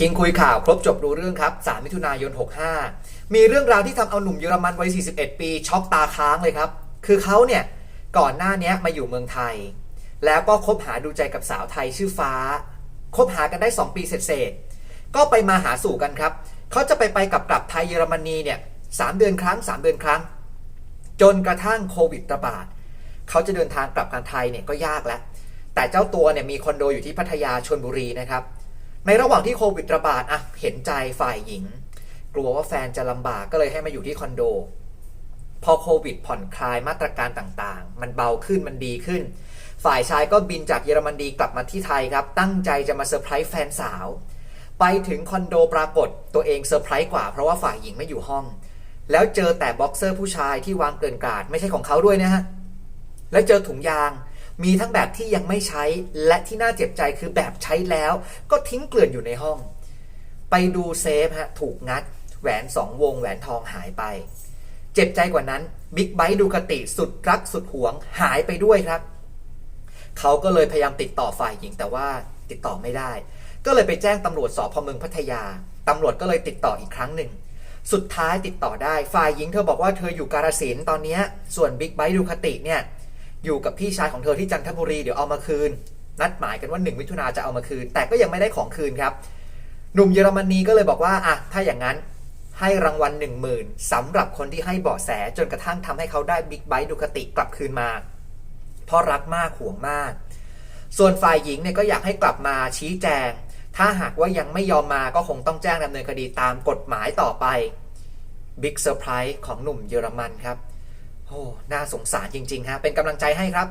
คิงคุยข่าวครบจบรู้เรื่องครับ 3 มิถุนายน 65 มีเรื่องราวที่ทำเอาหนุ่มเยอรมันวัย 41 ปี ช็อกตาค้างเลยครับ คือเขาเนี่ย ก่อนหน้านี้มาอยู่เมืองไทย แล้วก็คบหาดูใจกับสาวไทยชื่อฟ้า คบหากันได้ 2 ปีเศษๆก็ไปมาหาสู่กันครับ เขาจะไปไปกับกลับไทยเยอรมนีเนี่ยสามเดือนครั้ง 3 เดือนครั้ง จนกระทั่งโควิดระบาด เขาจะเดินทางกลับกันไทยเนี่ยก็ยากแล้ว แต่เจ้าตัวเนี่ยมีคอนโดอยู่ที่พัทยาชนบุรีนะครับ ในระหว่างที่โควิดระบาดอะเห็นใจฝ่ายหญิง กลัวว่าแฟนจะลำบากก็เลยให้มาอยู่ที่คอนโด พอโควิดผ่อนคลายมาตรการต่างๆ มันเบาขึ้นมันดีขึ้น ฝ่ายชายก็บินจากเยอรมนีกลับมาที่ไทยครับ ตั้งใจจะมาเซอร์ไพรส์แฟนสาว ไปถึงคอนโดปรากฏตัวเองเซอร์ไพรส์กว่าเพราะว่าฝ่ายหญิงไม่อยู่ห้อง แล้วเจอแต่บ็อกเซอร์ผู้ชายที่วางเกลื่อนกาดไม่ใช่ของเขาด้วยนะฮะแล้วเจอถุงยาง มีทั้งแบบที่ยังไม่ใช้และที่น่าเจ็บใจคือแบบใช้แล้ว ก็ทิ้งเกลื่อนอยู่ในห้อง ไปดูเซฟฮะถูกงัด แหวนสองวงแหวนทองหายไป เจ็บใจกว่านั้นบิ๊กไบค์ดูคติสุดรักสุดหวงหายไปด้วยครับ เขาก็เลยพยายามติดต่อฝ่ายหญิงแต่ว่าติดต่อไม่ได้ ก็เลยไปแจ้งตำรวจสพเมืองพัทยาตำรวจก็เลยติดต่ออีกครั้งหนึ่งสุดท้ายติดต่อได้ ฝ่ายหญิงเธอบอกว่าเธออยู่กาฬสินตอนนี้ ส่วนบิ๊กไบค์ดูคติเนี่ย อยู่กับพี่ชายของเธอที่จันทบุรีเดี๋ยวเอามาคืน นัดหมายกันว่า 1 มิถุนาจะเอามาคืน แต่ก็ยังไม่ได้ของคืนครับ หนุ่มเยอรมนีก็เลยบอกว่าอะถ้าอย่างนั้นให้รางวัล1 0,000สำหรับคนที่ให้เบาะแสจนกระทั่งทำให้เขาได้บิ๊กไบค์ดูคติกลับคืนมา เพราะรักมากห่วงมาก ส่วนฝ่ายหญิงเนี่ยก็อยากให้กลับมาชี้แจง ถ้าหากว่ายังไม่ยอมมาก็คงต้องแจ้งดำเนินคดีตามกฎหมายต่อไปบิ๊กเซอร์ไพรส์ของหนุ่มเยอรมันครับ โอ้น่าสงสารจริงๆฮะเป็นกำลังใจให้ครับ